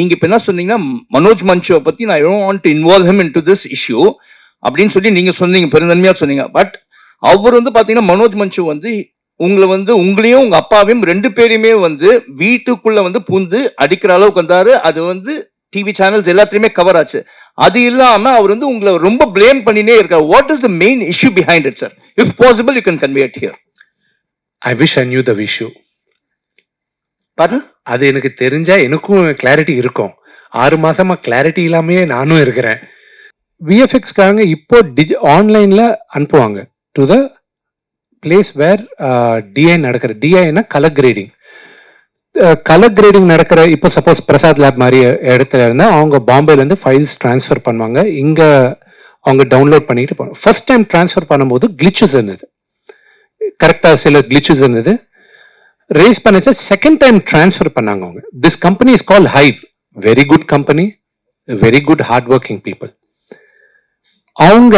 நீங்க இப்ப என்ன சொன்னீங்கன்னா மனோஜ் மன்ஷுவை பத்தி நான் I want involve him in to this issue அப்படின்னு சொல்லி நீங்க சொன்னீங்க பெருந்தன்மையா சொன்னீங்க. பட் அவர் வந்து பாத்தீங்கன்னா மனோஜ் மன்ஷு வந்து உங்களை வந்து உங்களையும் உங்க அப்பாவையும் ரெண்டு பேரையுமே வந்து வீட்டுக்குள்ள வந்து பூந்து அடிக்கிற அளவுக்கு வந்தாரு. அது வந்து டிவி சேனல்ஸ் எல்லாத்துலயுமே கவர் ஆச்சு. அது இல்லாம அவர் வந்து உங்களை ரொம்ப ப்ளேம் பண்ணினே இருக்கார். What is the main issue behind it sir if possible you can convey it here I wish I knew the issue பாருங்க அது எனக்கு தெரிஞ்சா எனக்கும் கிளாரிட்டி இருக்கும். ஆறு மாசமா கிளாரிட்டி இல்லாமையே நானும் இருக்கிறேன். விஎஃப்எக்ஸ்க்காரங்க இப்போ டிஜி ஆன்லைன்ல அனுப்புவாங்க. To the place where DI நடக்கிற. டிஐனா கலர் கிரேடிங் கலர் கிரேடிங் நடக்கிற இப்போ சப்போஸ் பிரசாத் லேப் மாதிரி இடத்துல இருந்தால் அவங்க பாம்பேலேருந்து ஃபைல்ஸ் ட்ரான்ஸ்ஃபர் பண்ணுவாங்க. இங்கே அவங்க டவுன்லோட் பண்ணிட்டு போவாங்க ஃபர்ஸ்ட் டைம் ட்ரான்ஸ்ஃபர் பண்ணும்போது கிளிச்சஸ் இருந்தது. கரெக்டாக சில கிளிச்சஸ் இருந்தது. ரேஸ் பண்ணிச்சு செகண்ட் டைம் ட்ரான்ஸ்ஃபர் பண்ணாங்க அவங்க. This company is call Hive very good company very good hard working people அவங்க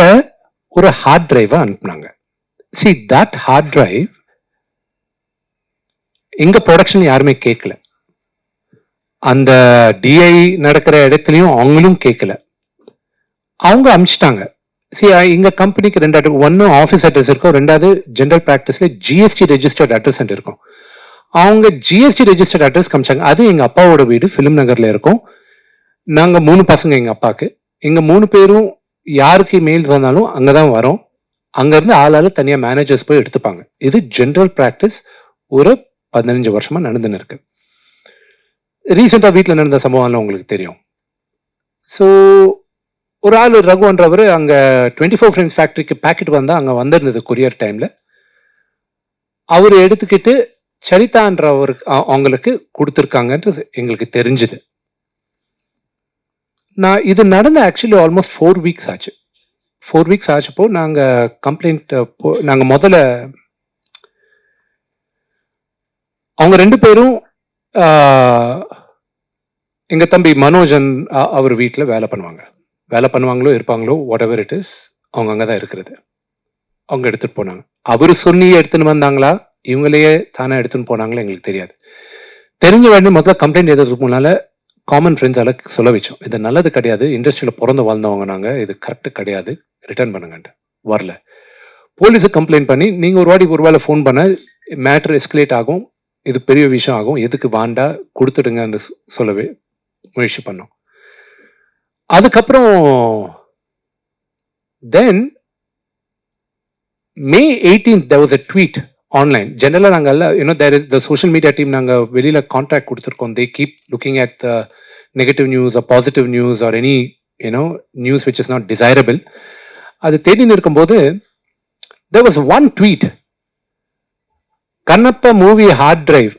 ஒரு ஹார்ட் டிரைவை அனுப்புனாங்க. சி தட் ஹார்ட் டிரைவ் எங்க ப்ரொடக்ஷன் யாருமே கேட்கல அந்த டிஐ நடக்கிற இடத்துலையும் அவங்களும் கேட்கல அவங்க அமிச்சிட்டாங்க. சி எங்கள் கம்பெனிக்கு ரெண்டு ஒன்று ஒன்னு ஆஃபீஸ் அட்ரஸ் இருக்கும் ரெண்டாவது ஜென்ரல் ப்ராக்டிஸில் ஜிஎஸ்டி ரெஜிஸ்டர்ட் அட்ரஸ் இருக்கும். அவங்க ஜிஎஸ்டி ரெஜிஸ்டர்ட் அட்ரஸ் காமிச்சாங்க. அது எங்கள் அப்பாவோட வீடு ஃபிலிம் நகரில் இருக்கும். நாங்கள் மூணு பசங்க எங்கள் அப்பாவுக்கு எங்கள் மூணு பேரும் யாருக்கு மெயில் வந்தாலும் அங்கே தான் வரோம். அங்கேருந்து ஆளாளு தனியாக மேனேஜர்ஸ் போய் எடுத்துப்பாங்க. இது ஜென்ரல் ப்ராக்டிஸ் ஒரு பதினஞ்சு வருஷமாக நடந்துன்னு இருக்கு. ரீசெண்டாக வீட்டில் நடந்த சம்பவம்லாம் உங்களுக்கு தெரியும். ஸோ ஒரு ஆள் ரகுன்றவர் அங்கே டுவெண்ட்டி ஃபோர் ஃப்ரெண்ட்ஸ் ஃபேக்ட்ரிக்கு பேக்கெட் வந்தால் அங்கே வந்திருந்தது கொரியர் டைமில் அவர் எடுத்துக்கிட்டு சரிதான்றவருக்கு அ- அவங்களுக்கு கொடுத்துருக்காங்கன்றது எங்களுக்கு தெரிஞ்சுது. நான் இது நடந்த ஆக்சுவலி ஆல்மோஸ்ட் ஃபோர் வீக்ஸ் ஆச்சு. ஃபோர் வீக்ஸ் ஆச்சப்போ நாங்கள் கம்ப்ளைண்ட் நாங்கள் முதல்ல அவங்க ரெண்டு பேரும் எங்கள் தம்பி மனோஜன் அவர் வீட்டில் வேலை பண்ணுவாங்க. வேலை பண்ணுவாங்களோ இருப்பாங்களோ வாட் எவர் இட் இஸ் அவங்க அங்கே தான் இருக்கிறது. அவங்க எடுத்துகிட்டு போனாங்க. அவர் சொல்லி எடுத்துன்னு வந்தாங்களா? இவங்களையே தானே எடுத்துன்னு போனாங்களே எங்களுக்கு தெரியாது. தெரிஞ்ச வேண்டிய முதல்ல கம்ப்ளைண்ட் எதுக்கு முன்னால காமன் ஃப்ரெண்ட்ஸால சொல்ல வச்சோம். இது நல்லது கிடையாது. இண்டஸ்ட்ரியில் பிறந்து வாழ்ந்தவங்க நாங்கள் இது கரெக்ட் கிடையாது. ரிட்டர்ன் பண்ணுங்கன்ட்டு. வரல. போலீஸுக்கு கம்ப்ளைண்ட் பண்ணி நீங்கள் ஒரு வாட்டி ஒரு வேளை ஃபோன் பண்ண மேட்ரு எஸ்கலேட் ஆகும். இது பெரிய விஷயம் ஆகும். எதுக்கு வாண்டா? கொடுத்துடுங்கன்னு சொல்லவே முயற்சி பண்ணோம். அதுக்கப்புறம் then May eighteenth there was a tweet online ஜென்ரலாக நாங்கள் you know there is the social media team நாங்கள் வெளியில் கான்ட்ராக்ட் கொடுத்துருக்கோம். They keep looking at the negative news a positive news or any you know news which is not desirable அது தேடின்னு இருக்கும்போது there was one tweet Kannappa movie hard drive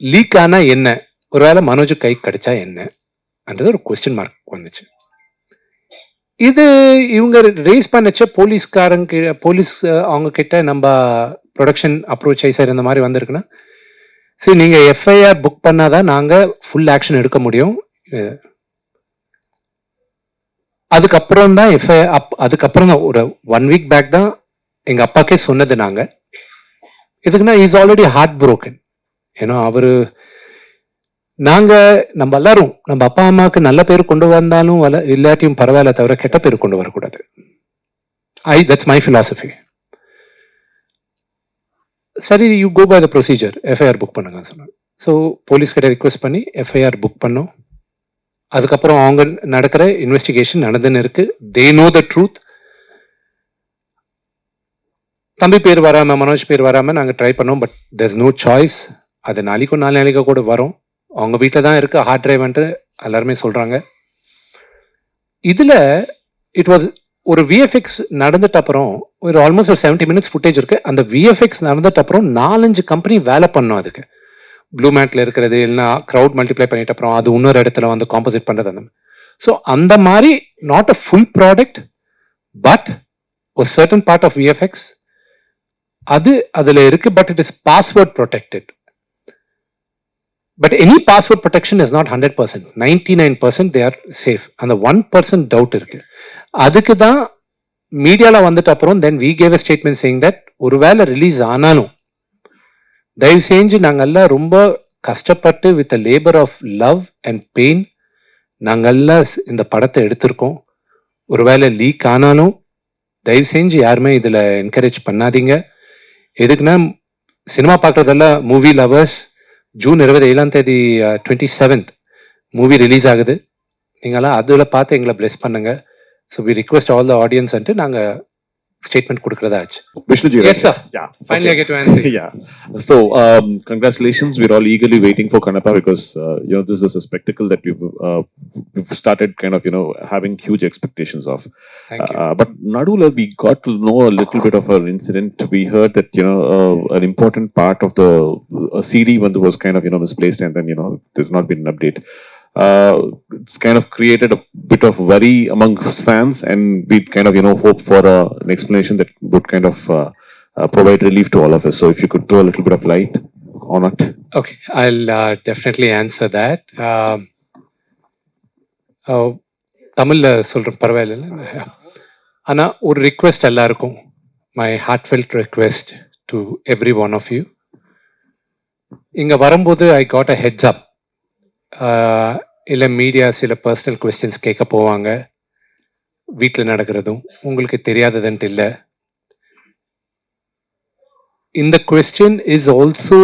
leak ஆனால் என்ன? ஒருவேளை மனோஜ் கை கிடைச்சா என்னன்றது ஒரு கொஸ்டின் மார்க் வந்துச்சு. இது இவங்க ரேஸ் பண்ணச்ச போலீஸ்காரங்க போலீஸ் அவங்க கிட்ட நம்ம ப்ரொடக்ஷன் அப்ரோச் ஆகி சார் இந்த மாதிரி வந்திருக்குன்னா சரி நீங்கள் எஃப்ஐஆர் புக் பண்ணால் தான் நாங்கள் ஃபுல் ஆக்ஷன் எடுக்க முடியும். அதுக்கப்புறம் தான் எஃப்ஐஆர் அப் அதுக்கப்புறம் தான் ஒரு ஒன் வீக் பேக் தான் எங்கள் அப்பாக்கே சொன்னது நாங்கள் இதுக்குன்னா இஸ் ஆல்ரெடி ஹார்ட் புரோக்கன் ஏன்னா அவர் நாங்கள் நம்ம எல்லாரும் நம்ம அப்பா அம்மாவுக்கு நல்ல பேர் கொண்டு வந்தாலும் வல- இல்லாட்டியும் பரவாயில்ல தவிர கெட்ட பேர் கொண்டு வரக்கூடாது. ஐ தட்ஸ் மை ஃபிலாசபி சரி you go by the procedure FIR book பண்ணுங்க சொன்னாங்க. ஸோ போலீஸ் கிட்ட ரிக்வெஸ்ட் பண்ணி எஃப்ஐஆர் புக் பண்ணோம். அதுக்கப்புறம் அவங்க நடக்கிற இன்வெஸ்டிகேஷன் நடந்துன்னு இருக்கு. தே நோ த ட்ரூத் தம்பி பேர் வராமல் மனோஜ் பேர் வராமல் நாங்கள் ட்ரை பண்ணோம் பட் there's நோ சாய்ஸ் அது நாளைக்கும் நாலு நாளைக்கு கூட வரும். அவங்க வீட்டில் தான் இருக்குது ஹார்ட் டிரைவ்ன்ட்டு எல்லாருமே சொல்கிறாங்க இதில் இட் வாஸ் ஒரு விஎஃப்எக்ஸ் நடந்துட்ட அப்புறம் ஒரு ஆல்மோஸ்ட் ஒரு செவன்டி மினிட்ஸ் ஃபுட்டேஜ் இருக்கு. அந்த விஎஃப்எக்ஸ் நடந்துட்டு அப்புறம் நாலஞ்சு கம்பெனி வேலை பண்ணோம் அதுக்கு. ப்ளூ மேட்டில் இருக்கிறது இல்லைன்னா க்ரௌட் மல்டிப்ளை பண்ணிட்டு அப்புறம் அது இன்னொரு இடத்துல வந்து காம்போசிட் பண்ணுறது அந்த ஸோ அந்த மாதிரி not a full product but ஒரு சர்டன் பார்ட் ஆஃப் விஎஃப்எக்ஸ் அது அதில் இருக்கு but it is password protected but any password protection is not hundred percent ninety nine percent they are safe அந்த ஒன் பர்சன்ட் டவுட் இருக்குது அதுக்கு தான் மீடியாவில் வந்துட்ட அப்புறம் then we gave a statement saying that ஒருவேளை ரிலீஸ் ஆனாலும் தயவு செஞ்சு நாங்கள்லாம் ரொம்ப கஷ்டப்பட்டு with labour of love and pain நாங்கெல்லாம் ஸ்- இந்த படத்தை எடுத்திருக்கோம். ஒருவேளை லீக் ஆனாலும் தயவு செஞ்சு யாருமே இதில் என்கரேஜ் பண்ணாதீங்க. எதுக்குன்னா சினிமா பார்க்குறதெல்லாம் மூவி லவர்ஸ் ஜூன் இருபது ஏழாம் தேதி டுவெண்ட்டி செவன்த் மூவி ரிலீஸ் ஆகுது. நீங்களாம் அதில் பார்த்து எங்களை ப்ளெஸ் பண்ணுங்கள் So we request all the audience நாங்கள் ஸ்டேட்மெண்ட் கொடுக்குறதா ஆச்சு Vishnuji, Yes, right? sir. Yeah. Finally, I okay. get to answer. yeah. So, um, congratulations. We're all eagerly waiting for Kanapa because, uh, you know, this is a spectacle that you've, uh, you've started kind of, you know, having huge expectations of. Thank you. Uh, but Nadula, we got to know a little bit of an incident. We heard that, you know, uh, an important part of the uh, CD when was kind of, you know, misplaced and then, you know, there's not been an update. Uh, it's kind of created a bit of worry among fans and we kind of, you know, hope for uh, an explanation that would kind of uh, uh, provide relief to all of us. So if you could throw a little bit of light on it. Okay, I'll uh, definitely answer that. Um, uh, தமிழ்ல சொல்றேன் பரவாயில்ல ஆனா ஒரு request எல்லாருக்கும் my heartfelt request to every one of you இங்க வரும்போது I got a heads அப் இல்லை media சில பர்சனல் கொஸ்டின்ஸ் கேட்க போவாங்க. வீட்டில் நடக்கிறதும் உங்களுக்கு தெரியாததுன்ட்டு இல்லை. இந்த கொஸ்டின் இஸ் ஆல்சோ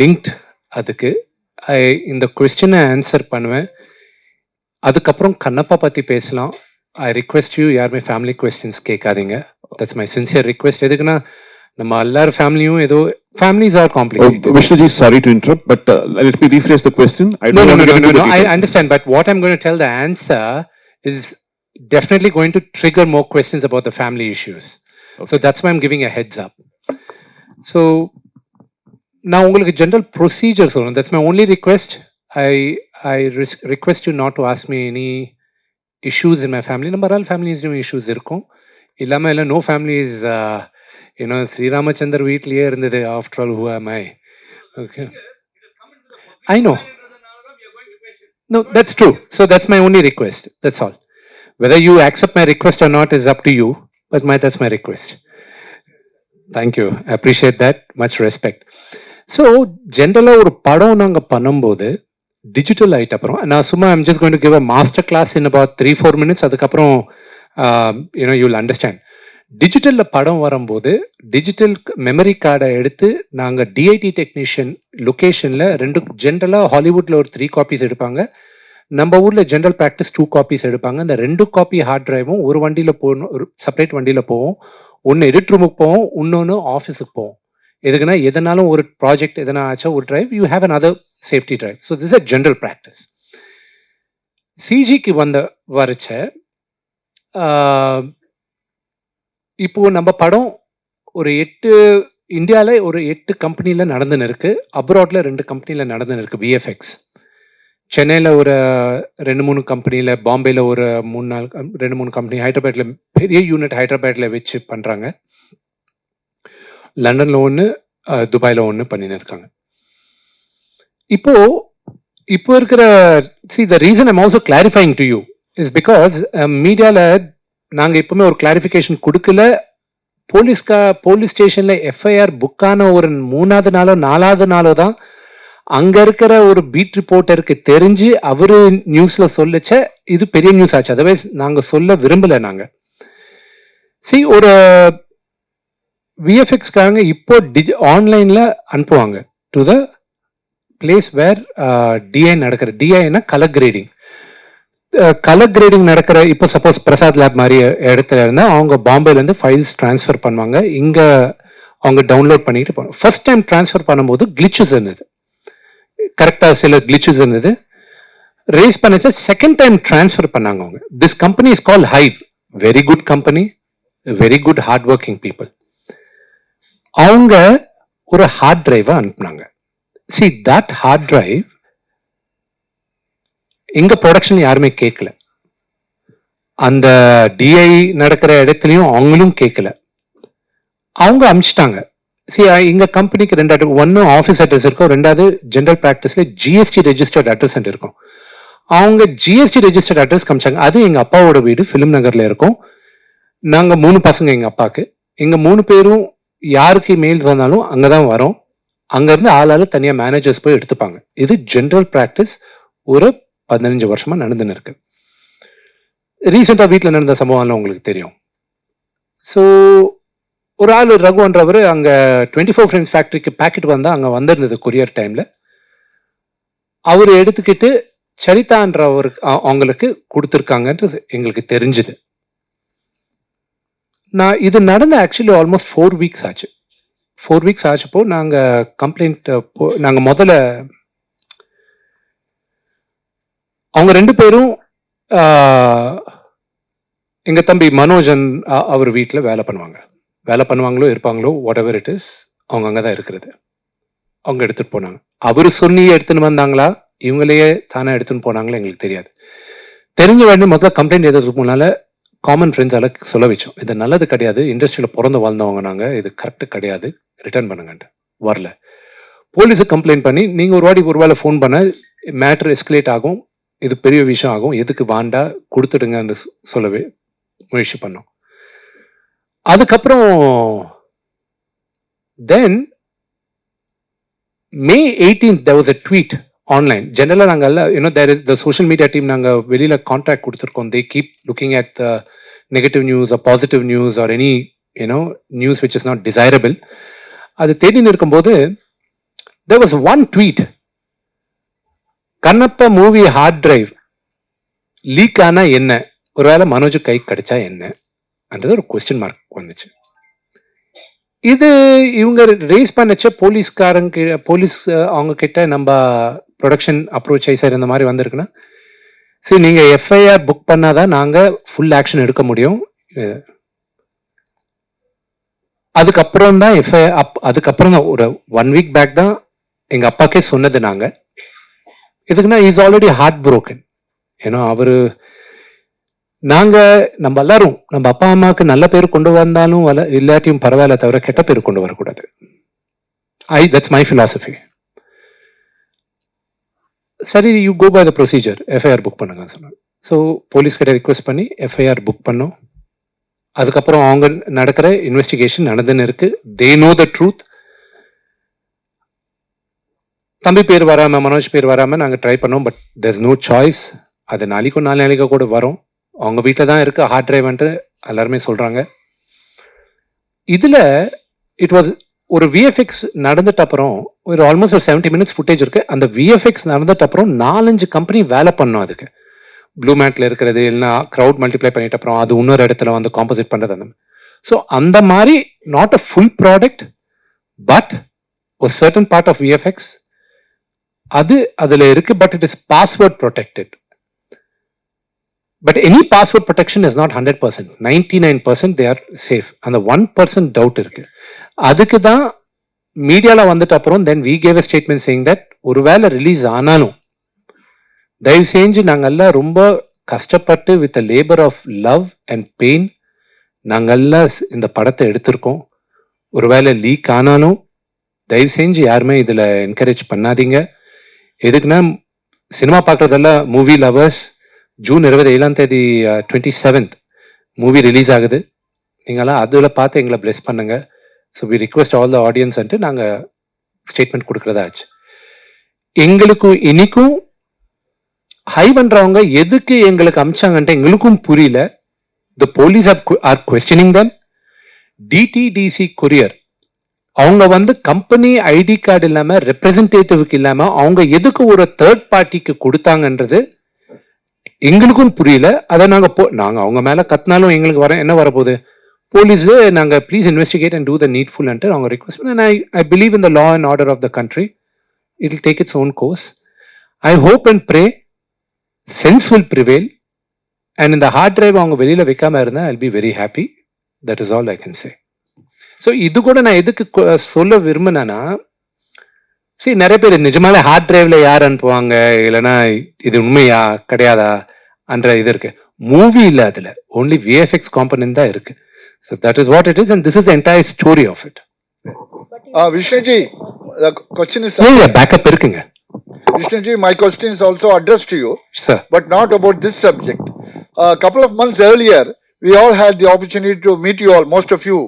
லிங்க்ட் அதுக்கு. இந்த கொஸ்டினை ஆன்சர் பண்ணுவேன். அதுக்கப்புறம் கண்ணப்பா பற்றி பேசலாம். ஐ ரிக்வெஸ்ட் யூ யாருமே ஃபேமிலி கொஸ்டின்ஸ் கேட்காதீங்க. தட்ஸ் மை சின்சியர் ரிக்வெஸ்ட் எதுக்குன்னா நம்ம எல்லார் ஃபேமிலியும் ஏதோ Families are Oh, complicated Vishnuji, sorry to interrupt, but uh, let me rephrase the question. I No, don't no, want no, to no, get no, into no. the I details. understand, but what I'm going to tell the answer is definitely going to trigger more questions about the family issues. So Okay. that's why I'm giving a heads up. So now உங்களுக்கு general procedure சொல்லணும் that's my only request I I ris- request you not to ask me any issues in my family நம்ம all families issues இருக்கும் இல்லாம இல்லை no families uh, you know ஸ்ரீராமச்சந்தர் வீட்லயே இருந்தது after all who am I okay I know no that's true so that's my only request that's all whether you accept my request or not is up to you but my that's my request thank you i appreciate that much respect so ஜென்ரலாக ஒரு படம் நாங்கள் பண்ணும்போது digital ஆயிட்ட அப்புறம் நான் சும்மா I'm just going to give a master class in about three four minutes அதுக்கப்புறம் யூனோ யூ வில் அண்டர்ஸ்டாண்ட் டிஜிட்டலில் படம் வரும்போது டிஜிட்டல் மெமரி கார்டை எடுத்து நாங்கள் டிஐடி டெக்னீஷியன் லொக்கேஷனில் ரெண்டு ஜென்ரலாக ஹாலிவுட்டில் ஒரு த்ரீ காப்பீஸ் எடுப்பாங்க. நம்ம ஊரில் ஜென்ரல் ப்ராக்டிஸ் டூ காப்பீஸ் எடுப்பாங்க. அந்த ரெண்டு காப்பி ஹார்ட் டிரைவும் ஒரு வண்டியில் போகணும் ஒரு செப்பரேட் வண்டியில் போவோம். ஒன்று எடிட் ரூமுக்கு போவோம் இன்னொன்று ஆஃபீஸுக்கு போவோம். எதுக்குன்னா எதனாலும் ஒரு ப்ராஜெக்ட் எதனா ஆச்சா ஒரு drive you have an other safety drive so this a general practice சிஜிக்கு வந்த வரைச்ச இப்போ நம்ம படம் ஒரு எட்டு இந்தியாவில் ஒரு எட்டு கம்பெனியில் நடந்துன்னு இருக்குது அப்ராட்டில் ரெண்டு கம்பெனியில் நடந்துன்னு இருக்குது விஎஃப்எக்ஸ் சென்னையில் ஒரு ரெண்டு மூணு கம்பெனியில் பாம்பேல ஒரு மூணு நாலு ரெண்டு மூணு கம்பெனி ஹைதராபாத்தில் பெரிய யூனிட் ஹைதராபாத்தில் வச்சு பண்ணுறாங்க லண்டனில் ஒன்று துபாயில் ஒன்று பண்ணின்னு இருக்காங்க இப்போது இப்போ இருக்கிற see the reason I'm also clarifying to you is because மீடியாவில் நாங்கள் எப்பவுமே ஒரு கிளாரிஃபிகேஷன் கொடுக்கல. போலீஸ்கா போலீஸ் ஸ்டேஷனில் எஃப்ஐஆர் புக்கான ஒரு மூணாவது நாளோ நாலாவது நாளோ தான் அங்கே இருக்கிற ஒரு பீட் ரிப்போர்ட்டருக்கு தெரிஞ்சு அவரு நியூஸில் சொல்லிச்ச இது பெரிய நியூஸ் ஆச்சு. அதர்வைஸ் நாங்கள் சொல்ல விரும்பலை நாங்கள் சி ஒரு விஎஃப்எக்ஸ்காரங்க இப்போ டிஜி ஆன்லைனில் அனுப்புவாங்க. To the place where DI நடக்கிற. டிஐனா கலர் கிரேடிங் கலர் கிரேடிங் நடக்கிற இப்போ சப்போஸ் பிரசாத் லேப் மாதிரி இடத்துல இருந்தால் அவங்க பாம்பேலேருந்து ஃபைல்ஸ் ட்ரான்ஸ்ஃபர் பண்ணுவாங்க. இங்கே அவங்க டவுன்லோட் பண்ணிட்டு போவாங்க ஃபர்ஸ்ட் டைம் ட்ரான்ஸ்ஃபர் பண்ணும்போது கிளிச்சஸ் இருந்தது கரெக்டாக சில கிளிச்சஸ் இருந்தது ரேஸ் பண்ணிச்சா செகண்ட் டைம் ட்ரான்ஸ்ஃபர் பண்ணாங்க அவங்க. This company is call Hive very good company very good hard working people அவங்க ஒரு ஹார்ட் டிரைவை அனுப்புனாங்க. சி தட் ஹார்ட் டிரைவ் எங்க ப்ரொடக்ஷன் யாருமே கேட்கல அந்த டிஐ நடக்கிற இடத்துலையும் அவங்களும் கேட்கல அவங்க அமிச்சிட்டாங்க. சி எங்க கம்பெனிக்கு ரெண்டு அட்ரஸ் ஒன்னு ஆஃபீஸ் அட்ரஸ் இருக்கும் ரெண்டாவது ஜென்ரல் ப்ராக்டிஸ்ல ஜிஎஸ்டி ரெஜிஸ்டர்ட் அட்ரஸ் இருக்கும். அவங்க ஜிஎஸ்டி ரெஜிஸ்டர்ட் அட்ரஸ் காமிச்சாங்க. அது எங்க அப்பாவோட வீடு ஃபிலிம் நகர்ல இருக்கும். நாங்க மூணு பசங்க எங்க அப்பாவுக்கு எங்க மூணு பேரும் யாருக்கு மெயில் வந்தாலும் அங்கதான் வரோம். அங்கேருந்து ஆளாளு தனியாக மேனேஜர்ஸ் போய் எடுத்துப்பாங்க. இது ஜென்ரல் ப்ராக்டிஸ் ஒரு பதினஞ்சு வருஷமா நடந்துன்னு இருக்கு. ரீசெண்டாக வீட்டில் நடந்த சம்பவம்லாம் உங்களுக்கு தெரியும். ஸோ ஒரு ஆள் ரகுன்றவர் அங்கே டுவெண்ட்டி ஃபோர் ஃப்ரெண்ட்ஸ் ஃபேக்ட்ரிக்கு பேக்கெட் வந்தால் அங்கே வந்திருந்தது கொரியர் டைமில் அவர் எடுத்துக்கிட்டு சரிதான்றவர் அவங்களுக்கு கொடுத்துருக்காங்கன்றது எங்களுக்கு தெரிஞ்சுது. நான் இது நடந்த ஆக்சுவலி ஆல்மோஸ்ட் ஃபோர் வீக்ஸ் ஆச்சு. ஃபோர் வீக்ஸ் ஆச்சப்போ நாங்கள் கம்ப்ளைண்ட் நாங்கள் முதல்ல அவங்க ரெண்டு பேரும் எங்கள் தம்பி மனோஜன் அவர் வீட்டில் வேலை பண்ணுவாங்க. வேலை பண்ணுவாங்களோ இருப்பாங்களோ வாட் எவர் இட் இஸ் அவங்க அங்கே தான் இருக்கிறது. அவங்க எடுத்துகிட்டு போனாங்க. அவர் சொல்லி எடுத்துன்னு வந்தாங்களா? இவங்களையே தானே எடுத்துன்னு போனாங்களா எங்களுக்கு தெரியாது. தெரிஞ்ச வேண்டிய முதல்ல கம்ப்ளைண்ட் எதிர்த்து போனால காமன் ஃப்ரெண்ட்ஸால் சொல்ல வச்சோம். இது நல்லது கிடையாது. இண்டஸ்ட்ரியில் பிறந்து வாழ்ந்தவங்க நாங்கள் இது கரெக்ட் கிடையாது. ரிட்டர்ன் பண்ணுங்கன்ட்டு. வரல. போலீஸுக்கு கம்ப்ளைண்ட் பண்ணி நீங்கள் ஒரு வாட்டி ஒரு வேளை ஃபோன் பண்ண மேட்ரு எஸ்கலேட் ஆகும். இது பெரிய விஷயம் ஆகும். எதுக்கு வாண்டா? கொடுத்துடுங்கன்னு சொல்லவே முயற்சி பண்ணோம். அதுக்கப்புறம் then May eighteen there was a tweet online ஜென்ரலாக நாங்கள் எல்லாம் you know there is the social media team நாங்கள் வெளியில் கான்டாக்ட் கொடுத்துருக்கோம். They keep looking at the negative news or positive news or any you know news which is not desirable அது தேடின்னு இருக்கும்போது there was one tweet Kannappa movie hard drive leak ஆனா என்ன? ஒருவேளை மனோஜ் கை கிடைச்சா என்னன்றது ஒரு கொஸ்டின் மார்க் வந்துச்சு. இது இவங்க ரேஸ் பண்ணச்ச போலீஸ்காரங்க போலீஸ் அவங்க கிட்ட நம்ம ப்ரொடக்ஷன் அப்ரோச் ஆகி சார் இந்த மாதிரி வந்திருக்குன்னா சரி நீங்க எஃப்ஐஆர் புக் பண்ணாதான் நாங்க ஃபுல் ஆக்ஷன் எடுக்க முடியும். அதுக்கப்புறம் தான் எஃப்ஐஆர் அப் அதுக்கப்புறம் தான் ஒரு ஒன் வீக் பேக் தான் எங்கள் அப்பாக்கே சொன்னது நாங்கள் எதுக்குன்னா இஸ் ஆல்ரெடி ஹார்ட் புரோக்கன் ஏன்னா அவரு நாங்க நம்ம எல்லாரும் நம்ம அப்பா அம்மாவுக்கு நல்ல பேர் கொண்டு வந்தாலும் வல இல்லாட்டியும் பரவாயில்ல தவிர கெட்ட பேர் கொண்டு வரக்கூடாது. I that's my philosophy. சரி you go by the procedure FIR book பண்ணுங்க சொன்னாங்க ஸோ போலீஸ் கிட்ட ரிக்வெஸ்ட் பண்ணி எஃப்ஐஆர் புக் பண்ணோம். அதுக்கப்புறம் அவங்க நடக்கிற இன்வெஸ்டிகேஷன் நடந்துன்னு இருக்கு. தே நோ த ட்ரூத் தம்பி பேர் வராமல் மனோஜ் பேர் வராம நாங்கள் ட்ரை பண்ணோம் பட் there's நோ சாய்ஸ் அது நாளைக்கும் நாலு நாளைக்கு கூட வரும். அவங்க வீட்டில் தான் இருக்குது ஹார்ட் டிரைவ்ன்ட்டு எல்லாருமே சொல்கிறாங்க இதில் இட் வாஸ் ஒரு விஎஃப்எக்ஸ் நடந்துட்ட அப்புறம் ஒரு ஆல்மோஸ்ட் ஒரு செவன்டி மினிட்ஸ் ஃபுட்டேஜ் இருக்கு. அந்த விஎஃப்எக்ஸ் நடந்துட்ட அப்புறம் நாலஞ்சு கம்பெனி வேலை பண்ணோம் அதுக்கு. ப்ளூ மேட்ல இருக்கிறது இல்லைன்னா க்ரௌட் மல்டிப்ளை பண்ணிட்ட அப்புறம் அது இன்னொரு இடத்துல வந்து காம்போசிட் பண்ணுறது அந்த ஸோ அந்த மாதிரி not a full product but ஒரு சர்டன் பார்ட் ஆஃப் விஎஃப்எக்ஸ் அது அதில் இருக்கு but it is password protected but any password protection is not hundred percent ninety nine percent they are safe அந்த ஒன் பர்சன்ட் டவுட் இருக்கு. அதுக்கு தான் மீடியாவில் வந்துட்டு அப்புறம் then we gave statement saying that ஒருவேளை ரிலீஸ் ஆனாலும் தயவு செஞ்சு நாங்கெல்லாம் ரொம்ப கஷ்டப்பட்டு with labour of love and pain நாங்கெல்லாம் இந்த படத்தை எடுத்திருக்கோம். ஒருவேளை லீக் ஆனாலும் தயவு செஞ்சு யாருமே இதில் என்கரேஜ் பண்ணாதீங்க. எதுக்குன்னா சினிமா பார்க்குறதெல்லாம் மூவி லவர்ஸ் ஜூன் இருபது ஏழாம் தேதி டுவெண்ட்டி செவன்த் மூவி ரிலீஸ் ஆகுது. நீங்களாம் அதில் பார்த்து எங்களை ப்ளெஸ் பண்ணுங்க. So we request all the ஆடியன்ஸ்ன்ட்டு நாங்கள் ஸ்டேட்மெண்ட் கொடுக்குறதா ஆச்சு. எங்களுக்கும் இன்னைக்கும் ஹை பண்ணுறவங்க எதுக்கு எங்களுக்கு அமிச்சாங்கன்ட்டு எங்களுக்கும் புரியல. The police are questioning them DTDC courier அவங்க வந்து கம்பெனி ஐடி கார்டு இல்லாமல் ரெப்ரசன்டேட்டிவ்க்கு இல்லாமல் அவங்க எதுக்கு ஒரு தேர்ட் பார்ட்டிக்கு கொடுத்தாங்கன்றது எங்களுக்கும் புரியல. அதை நாங்கள் போ நாங்கள் அவங்க மேலே கத்தினாலும் எங்களுக்கு வர என்ன வரப்போகுது? போலீஸ் நாங்கள் please investigate and do the needful அவங்க ரிக்வஸ்ட் பண்ண I I believe in the law and order of the country it will take its own course I hope and pray sense will prevail and இந்த hard drive அவங்க வெளியில் வைக்காம இருந்தால் I be very happy that is all I can say so இது கூட நான் எதுக்கு சொல்ல விரும்பினேன்னா சரி நிறைய பேர் நிஜமாலே ஹார்ட் டிரைவ்ல யார் அனுப்புவாங்க இல்லைன்னா இது உண்மையா கிடையாதா என்ற இது இருக்கு மூவி இல்ல அதுல ஓன்லி விஎஃப்எக்ஸ் காம்பனன்ட் தான் இருக்கு so that is what it is and this is entire story of it Uh, the question is, backup இருக்குங்க Vishnuji, my question is also addressed to you, sir but not about this subject. A couple of months earlier, we all had the opportunity to meet you all, most of you,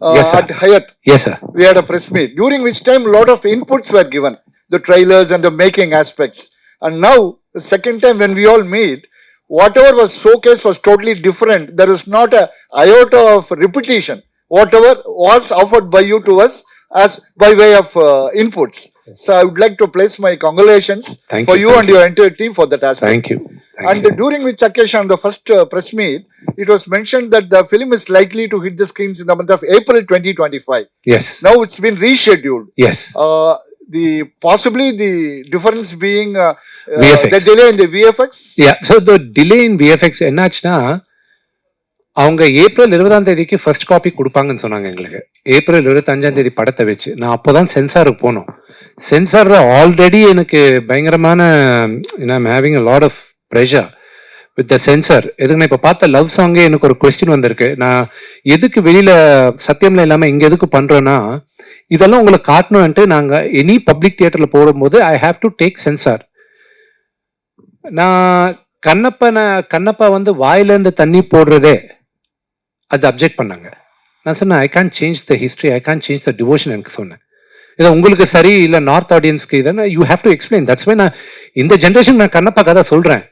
uh, yes, at Hyatt. Yes, sir. We had a press meet during which time a lot of inputs were given, the trailers and the making aspects. And now, the second time when we all meet, whatever was showcased was totally different. There is not a iota of repetition. Whatever was offered by you to us as by way of uh, inputs. So I would like to place my congratulations thank for you, you and you. your entire team for that aspect. Thank you. Thank and you. during which occasion, the first uh, press meet, it was mentioned that the film is likely to hit the screens in the month of April 2025. Yes. Now it's been rescheduled. Yes. Uh, the possibly the difference being uh, uh, the delay in the VFX. Yeah. So the delay in VFX, enachna, அவங்க April இருபதாம் தேதிக்கு first copy கொடுப்பாங்கன்னு சொன்னாங்க எங்களுக்கு. April இருபத்தஞ்சாம் தேதி படத்தை வச்சு. நான் அப்போதான் சென்சாருக்கு போனோம். சென்சாரில் ஆல்ரெடி எனக்கு பயங்கரமான having a lot of pressure with the censor எதுக்கு இப்போ பார்த்த லவ் சாங்கே எனக்கு ஒரு கொஸ்டின் வந்திருக்கு. நான் எதுக்கு வெளியில சத்தியம்ல இல்லாமல் இங்கே எதுக்கு பண்றேன்னா இதெல்லாம் உங்களை காட்டணும்ன்ட்டு நாங்கள் எனி பப்ளிக் தியேட்டரில் போடும்போது I have to take censor நான் கண்ணப்பனை கண்ணப்பா வந்து வாயிலேருந்து தண்ணி போடுறதே அது அப்ஜெக்ட் பண்ணாங்க. நான் சொன்னேன் I can change the history I can change the devotion எனக்கு சொன்னேன். இதை உங்களுக்கு சரி இல்லை நார்த் ஆடியன்ஸ்க்கு இதை you have to explain that's why நான் இந்த ஜென்ரேஷன் நான் கண்ணப்பா கதை சொல்கிறேன்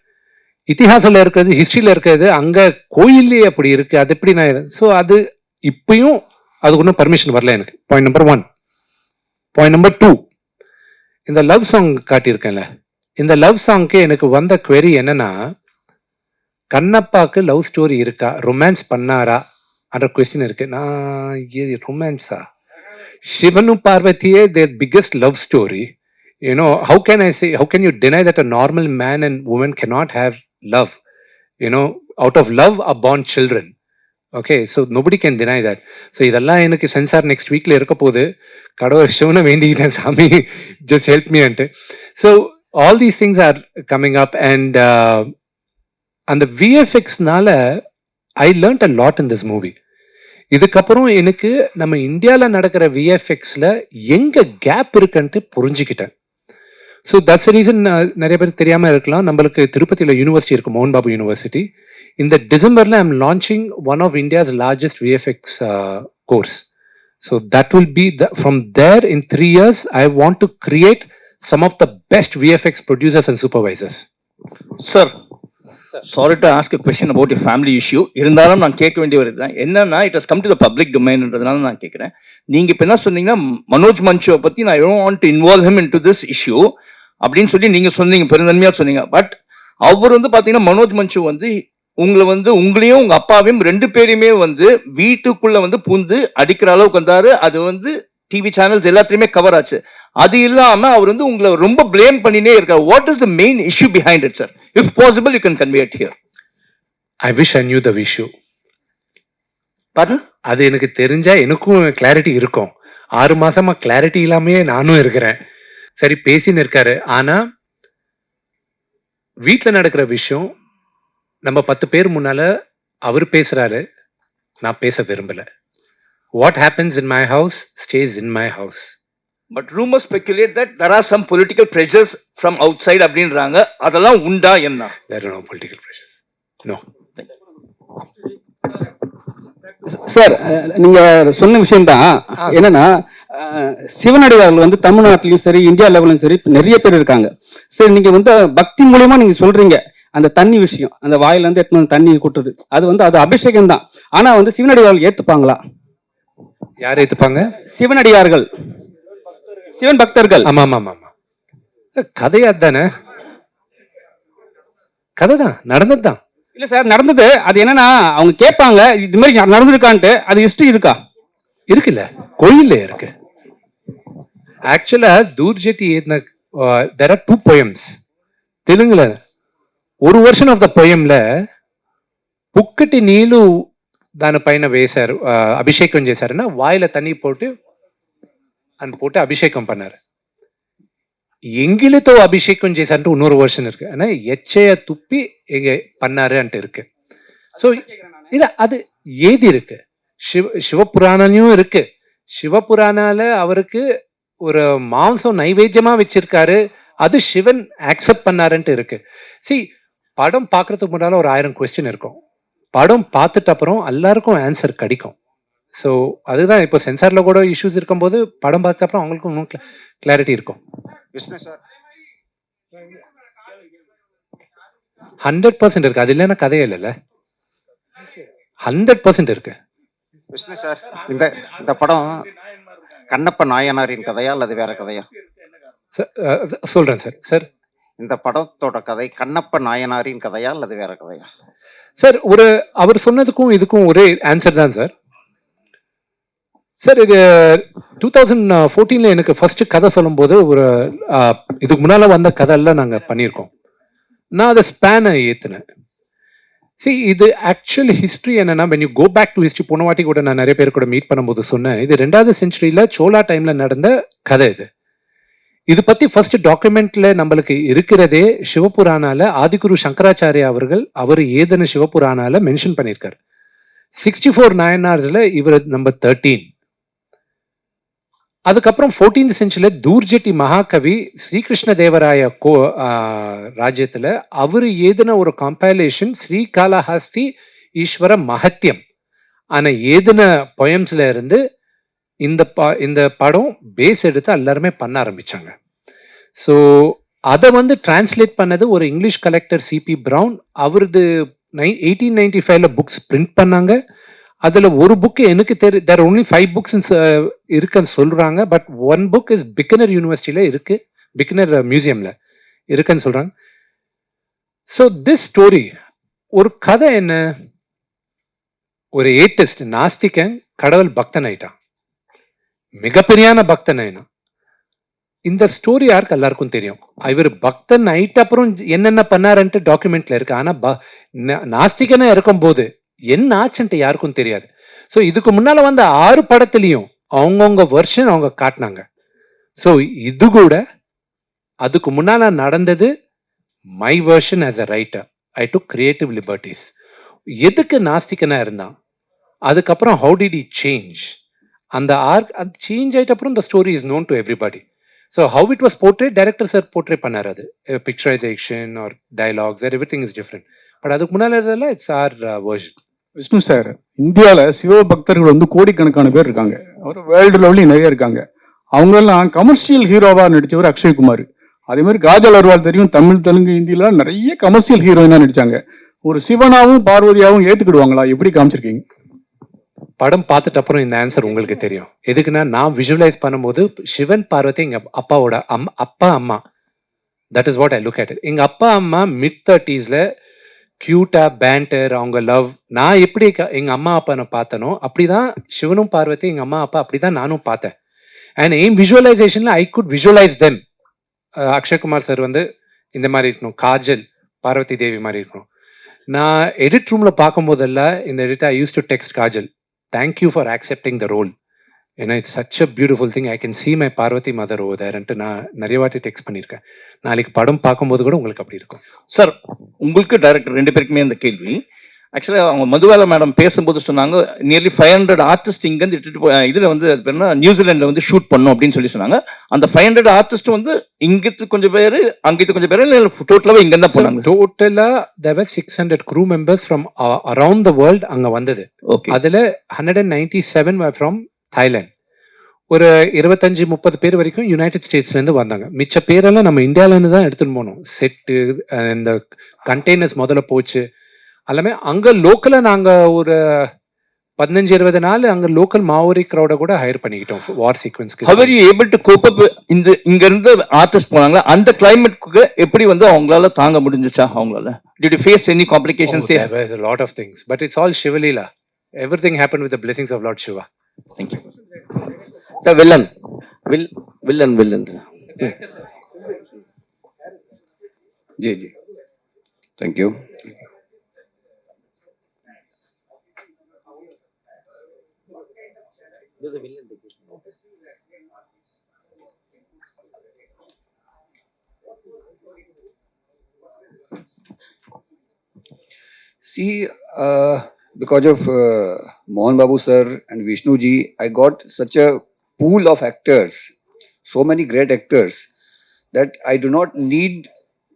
இத்திஹாசில் இருக்கிறது ஹிஸ்ட்ரியில் இருக்கிறது அங்கே கோயில்லேயே அப்படி இருக்குது அது எப்படி நான் ஸோ அது இப்பயும் அதுக்கு ஒன்றும் பர்மிஷன் வரல எனக்கு. Point number one point number two இந்த லவ் சாங் காட்டியிருக்கேன்ல. இந்த லவ் சாங்க்கு எனக்கு வந்த குவெரி என்னன்னா கண்ணப்பாக்கு லவ் ஸ்டோரி இருக்கா? ரொமான்ஸ் பண்ணாரா? என்ற கொஸ்டின் இருக்கு. நான் ரொமான்ஸா சிவனும் பார்வதியே they're biggest love story you know how can I say how can you deny that a normal man and woman cannot have love you know out of love a born children okay so nobody can deny that so இதெல்லாம் எனக்கு sensor next வீக்கில் இருக்க போகுது. கடவுள் சிவனை வேண்டிக்கிட்டேன் சாமி. Just help meant so all these things are coming up and அந்த விஎஃப்எக்ஸ்னால I learnt a lot in this movie இதுக்கப்புறம் எனக்கு நம்ம இந்தியாவில் நடக்கிற விஎஃப்எக்ஸில் எங்கே கேப் இருக்குன்ட்டு புரிஞ்சுக்கிட்டேன். ஸோ தட்ஸ் ரீசன் நிறைய பேர் தெரியாமல் இருக்கலாம். நம்மளுக்கு திருப்பதியில் யூனிவர்சிட்டி இருக்கும் மோகன் பாபு யூனிவர்சிட்டி இந்த டிசம்பரில் I'm launching one of India's largest VFX course so that will be from there in three years I want to create some of the best VFX producers and supervisors sir sorry to ask question about a family issue இருந்தாலும் நான் கேட்க வேண்டிய ஒரு இதுதான். என்னன்னா it has come to the public டொமைன்ன்றதுனால நான் கேட்குறேன். நீங்க இப்போ என்ன சொன்னீங்கன்னா மனோஜ் மன்ஷுவை பத்தி நான் I want to involve him in to this issue அப்படின்னு சொல்லி நீங்க சொன்னீங்க. பெருந்தன்மையா சொன்னீங்க. பட் அவர் வந்து பாத்தீங்கன்னா மனோஜ் மன்ஷோ வந்து உங்களை வந்து உங்களையும் உங்க அப்பாவையும் ரெண்டு பேரையுமே வந்து வீட்டுக்குள்ள வந்து பூந்து அடிக்கிற அளவுக்கு வந்தாரு. அது வந்து டிவி சேனல்ஸ் எல்லாத்துலயுமே கவர் ஆச்சு. அது இல்லாம அவர் வந்து உங்களை ரொம்ப ப்ளேம் பண்ணினே இருக்காரு. What is the main issue behind it sir if possible you can convey it here I wish I knew the issue. பாருங்க அது எனக்கு தெரிஞ்சா எனக்கும் கிளாரிட்டி இருக்கும். ஆறு மாசமா கிளாரிட்டி இல்லாமயே நானும் இருக்கிறேன். சரி பேசின்னு இருக்காரு. ஆனா வீட்ல நடக்கிற விஷயம் நம்ம பத்து பேர் முன்னால அவர் பேசுறாரு. நான் பேச விரும்பல. What happens in my house stays in my house but rumour speculate that there are some political pressures from outside அப்படின்றாங்க. அதெல்லாம் உண்டா என்ன? There no political pressures no sir நீங்க சொன்ன விஷயம் தான். என்னன்னா சிவனடியார்கள் வந்து தமிழ்நாட்டிலயும் சரி இந்தியா லெவலும் சரி நிறைய பேர் இருக்காங்க. சரி நீங்க வந்து பக்தி மூலியமா நீங்க சொல்றீங்க. அந்த தண்ணி விஷயம் அந்த வாயில இருந்து எடுத்துன்னு வந்து தண்ணி கொட்டுறது. அது வந்து அது அபிஷேகம் தான் ஆனா வந்து சிவனடியார்கள் ஏத்துப்பாங்களா? யார் ஏத்துப்பாங்க சிவனடியார்கள். சிவன் பக்தர்கள். ஆமா ஆமா ஆமா கதையா தானே கதை தான் நடந்தது தான் இல்ல சார் நடந்தது. அது என்னன்னா அவங்க கேட்பாங்க இது மாதிரி நடந்திருக்கான்ட்டு அது ஹிஸ்டரி இருக்கா? இருக்குல்ல. கோயில்ல இருக்கு. ஆக்சுவலா தூர்ஜெத்தி ஏத்ன தெர் ஆர் டூ பொயம்ஸ் தெலுங்குல ஒரு வருஷன் ஆஃப் த பொயம்ல புக்கட்டி நீலு దానిపైన వేశారు అభిషేకం చేశారునా వాయిల తని పోటు అని போட்டு அபிஷேகம் பண்ணாரு எங்கிலித்தோ அபிஷேகம் చేశారంటే இன்னொரு வெர்ஷன் இருக்கு ஆனா எச்சைய துப்பி எங்க பண்ணாரு అంటే இருக்கு ஸோ இல்ல அது ஏதி இருக்கு சிவ சிவபுராணலையும் இருக்கு சிவபுராணால அவருக்கு ஒரு மாம்சம் நைவேத்தியமா வச்சிருக்காரு அது சிவன் ஆக்செப்ட் பண்ணாருன்ட்டு இருக்கு சி படம் பார்க்கறதுக்கு முன்னால ஒரு ஆயிரம் கொஸ்டின் இருக்கும் படம் பார்த்துட்ட அப்புறம் எல்லாருக்கும் ஆன்சர் கிடைக்கும். ஸோ அதுதான் இப்போ சென்சாரில் கூட இஷ்யூஸ் இருக்கும்போது படம் பார்த்த அப்புறம் அவங்களுக்கும் இன்னும் கிளாரிட்டி இருக்கும். விஷ்ணு சார் ஹண்ட்ரட் பர்சன்ட் இருக்கு. அது இல்லைன்னா கதையே இல்லைல்ல. ஹண்ட்ரட் பர்சன்ட் இருக்கு. விஷ்ணு சார் இந்த இந்த படம் கண்ணப்ப நாயனாரின் கதையா அல்லது வேற கதையா? சார் சொல்கிறேன் சார் சார் இந்த படத்தோட கதை கண்ணப்ப நாயனாரின் கதையா அல்லது வேற கதையா? சார் ஒரு அவர் சொன்னதுக்கும் இதுக்கும் ஒரே ஆன்சர் தான் சார் சார் இது டூ தௌசண்ட் ஃபோர்டீனில் எனக்கு ஃபர்ஸ்ட் கதை சொல்லும்போது ஒரு இதுக்கு முன்னால் வந்த கதையெல்லாம் நாங்கள் பண்ணியிருக்கோம். நான் அதை ஸ்பேனை ஏற்றினேன் சி இது ஆக்சுவல் ஹிஸ்ட்ரி என்னன்னா when you go back to history போன வாட்டி கூட நான் நிறைய பேர் கூட மீட் பண்ணும்போது சொன்னேன். இது ரெண்டாவது செஞ்சுரியில் சோலா டைமில் நடந்த கதை இது. இது பத்தி ஃபர்ஸ்ட் டாக்குமெண்ட்ல நம்மளுக்கு இருக்கிறதே சிவபுராணால ஆதிகுரு சங்கராச்சாரியா அவர்கள் அவர் ஏதன சிவபுராணால மென்ஷன் பண்ணியிருக்காரு. சிக்ஸ்டி ஃபோர் நயனார்ஸ்ல இவர் நம்பர் தேர்ட்டீன் அதுக்கப்புறம் ஃபோர்டீன்த் செஞ்சுல தூர்ஜெட்டி மகாகவி ஸ்ரீகிருஷ்ண தேவராய கோ ராஜ்யத்தில் அவர் ஏதின ஒரு கம்பைலேஷன் ஸ்ரீகாலஹாஸ்தி ஈஸ்வர மகத்தியம் ஆனால் ஏதின பொயம்ஸ்ல இருந்து இந்த ப இந்த படம் பேஸ் எடுத்து எல்லாருமே பண்ண ஆரம்பித்தாங்க ஸோ அதை வந்து டிரான்ஸ்லேட் பண்ணது ஒரு இங்கிலீஷ் கலெக்டர் சிபி பிரவுன் அவரது நை எயிட்டீன் நைன்டி ஃபைவ்ல புக்ஸ் பிரிண்ட் பண்ணாங்க. அதில் ஒரு புக்கு எனக்கு தெரி தேர் ஒன்லி ஃபைவ் புக்ஸ் இருக்குன்னு சொல்கிறாங்க but one book is Bikaner யூனிவர்சிட்டியில் இருக்குது பிக்கனர் மியூசியமில் இருக்குன்னு சொல்கிறாங்க ஸோ திஸ் ஸ்டோரி ஒரு கதை என்ன? ஒரு ஏத்திஸ்ட் நாஸ்திகன் கடவுள் பக்தன் ஆயிட்டான் மிகப்பெரியான பக்தன் ஆயினான் இந்த ஸ்டோரி யாருக்கு எல்லாருக்கும் தெரியும்? இவர் பக்தன் ஆயிட்ட அப்புறம் என்னென்ன பண்ணாருன்ட்டு டாக்குமெண்ட்ல இருக்கு. ஆனா ப- இருக்கும் போது என்ன ஆச்சுன்ட்டு யாருக்கும் தெரியாது. ஸோ இதுக்கு முன்னால வந்த ஆறு படத்துலையும் அவங்கவுங்க வருஷன் அவங்க காட்டினாங்க. ஸோ இது கூட அதுக்கு முன்னால நடந்தது my version as a writer I do creative liberties எதுக்கு நாஸ்திகனா இருந்தான்? அதுக்கப்புறம் ஹவு டிட் இ சேஞ்ச் அந்த ஆர்க் அது சேஞ்ச் ஆயிட்ட அப்புறம் இந்த story is known to everybody so how it was portrayed director sir portrayed பண்ணார் அது. Picturisation or dialogues every thing is different but அதுக்கு முன்னால் இருந்ததில் it's our version Vishnu sir இந்தியாவில் சிவ பக்தர்கள் வந்து கோடிக்கணக்கான பேர் இருக்காங்க. அவர் வேர்ல்டு லெவலையும் நிறைய இருக்காங்க. அவங்கெல்லாம் கமர்ஷியல் ஹீரோவாக நடித்தவர் அக்ஷய்குமார் அதே மாதிரி காஜல் அர்வால் தெரியும் தமிழ் தெலுங்கு ஹிந்தில நிறைய கமர்ஷியல் ஹீரோயினாக நடித்தாங்க ஒரு சிவனாவும் பார்வதியாவும் ஏற்றுக்கிடுவாங்களா எப்படி காமிச்சிருக்கீங்க? படம் பார்த்துட்டு அப்புறம் இந்த ஆன்சர் உங்களுக்கு தெரியும். எதுக்குன்னா நான் விஷுவலைஸ் பண்ணும்போது சிவன் பார்வதி எங்க அப்பாவோட அம் அப்பா அம்மா. That is what I look at எங்க அப்பா அம்மா மிட் தேர்ட்டிஸ்ல கியூட்டா பேண்டர் அவங்க லவ் நான் எப்படி க- எங்க அம்மா அப்பா நான் பார்த்தனோ அப்படிதான் சிவனும் பார்வதி எங்க அம்மா அப்பா அப்படிதான் நானும் பார்த்தேன். And aim விஷுவலைசேஷன்ல I could visualise them Akshay Kumar sir வந்து இந்த மாதிரி இருக்கணும். காஜல் பார்வதி தேவி மாதிரி இருக்கணும். நான் எடிட் ரூம்ல பார்க்கும்போதெல்லாம் இந்த edit I use to text Kajal. Thank you for accepting the role ஏன்னா it's such a beautiful thing I can see my Parvathi mother ஓதர்ன்ட்டு நான் நிறைய வாட்டி டெக்ஸ்ட் பண்ணியிருக்கேன். நாளைக்கு படம் பார்க்கும்போது கூட உங்களுக்கு அப்படி இருக்கும். சார் உங்களுக்கு டைரக்டர் ரெண்டு பேருக்குமே இந்த கேள்வி. ஆக்சுவலாக அவங்க மதுவால மேடம் பேசும்போது சொன்னாங்க நியர்லி ஃபைவ் ஹண்ட்ரட் ஆர்டிஸ்ட் இங்கேருந்து இட்டுட்டு இதில் வந்து அது பேர் என்ன நியூசிலாண்டில் வந்து ஷூட் பண்ணோம் அப்படின்னு சொல்லி சொன்னாங்க. அந்த ஃபைவ் ஹண்ட்ரட் ஆர்டிஸ்ட் வந்து இங்கிட்டு கொஞ்சம் பேர் அங்கிட்டு கொஞ்சம் பேர் இல்லை டோட்டலாகவே இங்கேருந்து தான் போனாங்க? டோட்டலா there were six hundred crew members from around the world அங்க வந்தது. ஓகே அதுல hundred and ninety seven from Thailand ஒரு இருபத்தஞ்சு முப்பது பேர் வரைக்கும் யுனைடெட் ஸ்டேட்ஸ்ல இருந்து வந்தாங்க. மிச்ச பேரெல்லாம் நம்ம இந்தியால இருந்து தான் எடுத்துட்டு போனோம். செட்டு இந்த கண்டெய்னர்ஸ் முதல்ல போச்சு. எல்லாமே அங்க லோக்கலா நாங்க ஒரு பதினஞ்சு இருபது நாள் அங்க லோக்கல் மாவோரி crowd கூட ஹையர் பண்ணிக்கிட்டோம் war சீக்வன்ஸ்க்கு how were you able to cope up இந்த இங்க இருந்து ஆர்டிஸ்ட் போனாங்களா? அந்த கிளைமேட்க்கு எப்படி வந்து அவங்களால தாங்க முடிஞ்சுச்சா அவங்களால? Did you face any complications there? were a lot of things, but it's all Shivalila. Everything happened with the blessings of Lord Shiva. Thank you sir villain will villain villain Okay. See, uh, because of uh, Mohan Babu sir and Vishnu ji, I got such a pool of actors, so many great actors, that I do not need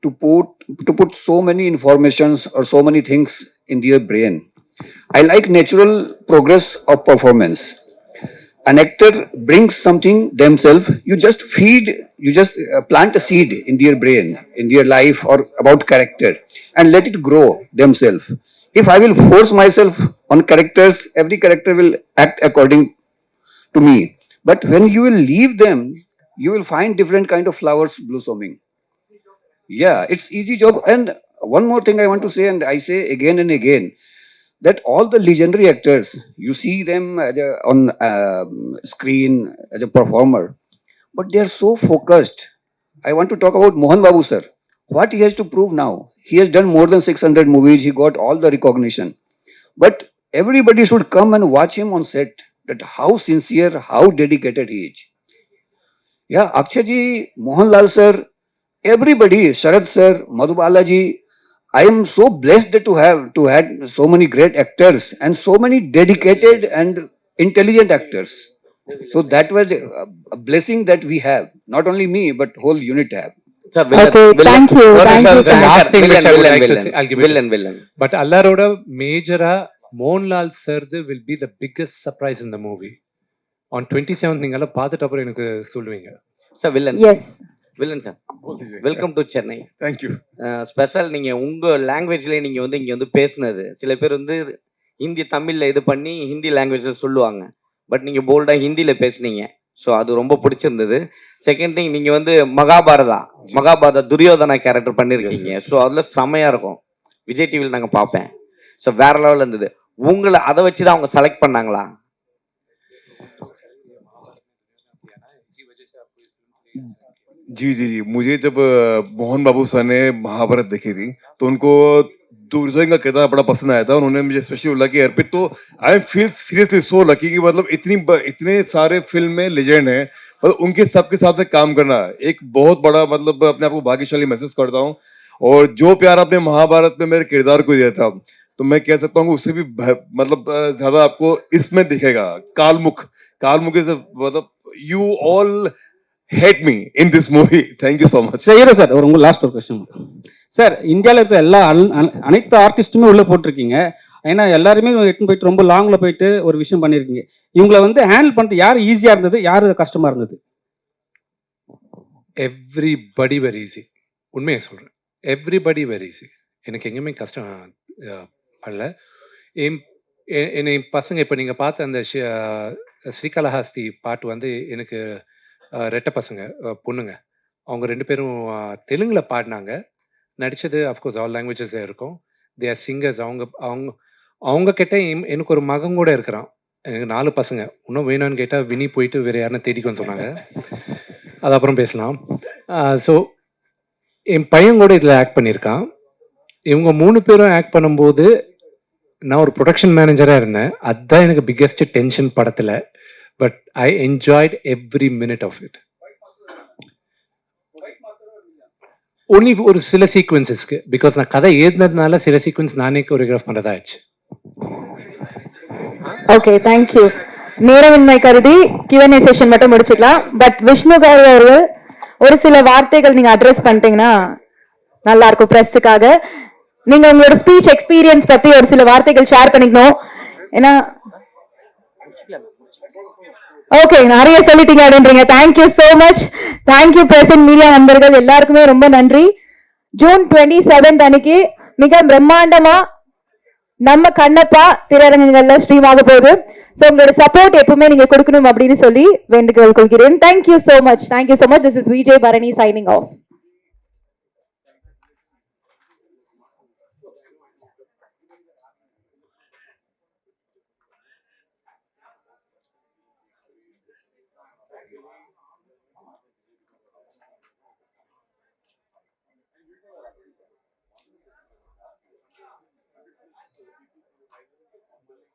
to put to put so many informations or so many things in their brain. I like natural progress of performance. An actor brings something themselves, you just feed, you just uh, plant a seed in their brain, in their life or about character and let it grow themselves. If I will force myself on characters, every character will act according to me. But when you will leave them, you will find different kind of flowers blossoming. Yeah, it's easy job. And one more thing I want to say, and I say again and again, that all the legendary actors, you see them a, on um, screen as a performer, but they are so focused. I want to talk about Mohan Babu sir. What he has to prove now? He has done more than 600 movies. He got all the recognition. But everybody should come and watch him on set. That how sincere, how dedicated he is. Yeah, Akshay ji, Mohanlal sir, everybody, Sharad sir, Madhubala ji, I am so blessed to have to had so many great actors and so many dedicated and intelligent actors. So that was a, a blessing that we have. Not only me, but whole unit have. Sir, villain, Okay, villain. thank you, ஒரு thank நிமிஷம் you, இருங்க. sir. Last thing Villain, which I would villain, like to villain. say, I'll give it to Villain, villain. But எல்லாரோட மேஜரா Mohanlal சார்து will be the biggest surprise இந்த movie on twenty seventh நீங்க எல்லாம் பார்த்துட்டு அப்புறம் எனக்கு சொல்லுவீங்க Sir, villain. Yes. villain sir. Welcome to Chennai thank you special நீங்க உங்க லாங்குவேஜ்லயே நீங்க வந்து இங்க வந்து பேசுனது. சில பேர் வந்து ஹிந்தி தமிழ்ல இது பண்ணி ஹிந்தி லாங்குவேஜ்ல சொல்லுவாங்க. பட் நீங்க போல்டா ஹிந்தில பேசுனீங்க. ஸோ அது ரொம்ப பிடிச்சிருந்தது. செகண்ட் திங் நீங்க வந்து மகாபாரதா? மகாபாரதா துரியோதனா கேரக்டர் பண்ணிருக்கீங்க. ஸோ அதுல செமையா இருக்கும். விஜய் டிவியில் நாங்க பார்ப்பேன். ஸோ வேற லெவல்ல இருந்தது. உங்களை அதை வச்சு தான் அவங்க செலக்ட் பண்ணாங்களா? जी जी जी। मुझे जब मोहन बाबू सर ने महाभारत देखी थी तो उनको दुर्योधन का किरदार बड़ा पसंद आया था। उन्होंने मुझे स्पेशली बोला कि, अर्पित तो I feel seriously so lucky कि मतलब इतनी इतने सारे फ़िल्म में लेजेंड हैं। मतलब उनके सबके साथ में काम करना, एक बहुत बड़ा मतलब अपने आप को भाग्यशाली महसूस करता हूँ। और जो प्यार आपने महाभारत में मेरे किरदार को दिया था तो मैं कह सकता हूँ उससे भी मतलब ज़्यादा आपको इसमें दिखेगा। कालमुख कालमुख मतलब you all hate me in this movie. Thank you so much. Sir sir ஒரு உங்க லாஸ்ட் ஒரு கொஸ்டின் சார் இந்தியாவில் இருக்கிற எல்லா அனைத்து ஆர்டிஸ்ட்டுமே உள்ள போட்டிருக்கீங்க. ஏன்னா எல்லாருமே எட்டுன்னு போயிட்டு ரொம்ப லாங்ல போயிட்டு ஒரு விஷயம் பண்ணியிருக்கீங்க இவங்களை வந்து ஹேண்டில் பண்ணுறது யார் ஈஸியாக இருந்தது யார் கஷ்டமா இருந்தது? எவ்ரிபடி வெரி ஈஸி உண்மையை சொல்கிறேன் எவ்ரிபடி வெரி ஈஸி எனக்கு எங்கேயுமே கஷ்டம் படல. என்னை பசங்க இப்போ நீங்கள் பார்த்த அந்த ஸ்ரீகாளஹஸ்தி பாட்டு வந்து எனக்கு ரெட்ட பசங்க பொண்ணுங்க. அவங்க ரெண்டு பேரும் தெலுங்கில் தெலுங்குல பாடினாங்க. நடித்தது அஃப்கோர்ஸ் ஆல் லாங்குவேஜஸ் இருக்கும். தே ஆர் சிங்கர்ஸ் அவங்க அவங்க அவங்க கிட்ட என்- எனக்கு ஒரு மகன் கூட இருக்கிறான். எனக்கு நாலு பசங்க. இன்னும் வேணும்னு கேட்டால் வினி போயிட்டு வேறு யாருன்னா தேடிக்கோன்னு சொன்னாங்க. அது அப்புறம் பேசலாம். ஸோ என் பையன் கூட இதில் ஆக்ட் பண்ணியிருக்கான். இவங்க மூணு பேரும் ஆக்ட் பண்ணும்போது நான் ஒரு ப்ரொடக்ஷன் மேனேஜராக இருந்தேன். அதுதான் எனக்கு பிக்கெஸ்ட் டென்ஷன் படத்தில். But I enjoyed every minute of it only ஒரு சில சீக்வன்சஸ்க்கு பிகாஸ் நான் கதை எழுதுனதுனால சில சீக்வன்ஸ் நானே கோரியோகிராஃப் பண்ணுறதாச்சு ஓகே ஓகே தேங்க்யூ நேரமின்மை கருதி கியூஎன்ஏ செஷன் மட்டும் முடிச்சுக்கலாம். பட் விஷ்ணு கார் அவர்கள் ஒரு சில வார்த்தைகள் நீங்க அட்ரஸ் பண்ணிட்டீங்கன்னா நல்லா இருக்கும் பிரஸ்ஸுக்காக நீங்க உங்களோட ஸ்பீச் எக்ஸ்பீரியன்ஸ் பத்தி ஒரு சில வார்த்தைகள் ஷேர் பண்ணிக்கணும். ஏன்னா ஓகே நிறைய சொல்லிட்டீங்க அப்படின்றீங்க. Thank you so much thank you present media நண்பர்கள். எல்லாருக்குமே ரொம்ப நன்றி. ஜூன் டுவெண்ட்டி செவன்த் அன்னைக்கு மிக பிரம்மாண்டமா நம்ம கண்ணப்பா திரையரங்கங்கள்ல ஸ்ட்ரீம் ஆக போகுது. ஸோ உங்களோட சப்போர்ட் எப்பவுமே நீங்க கொடுக்கணும் அப்படின்னு சொல்லி வேண்டுகோள் கொள்கிறேன். Thank you so much thank you so much this is Vijay Bharani signing off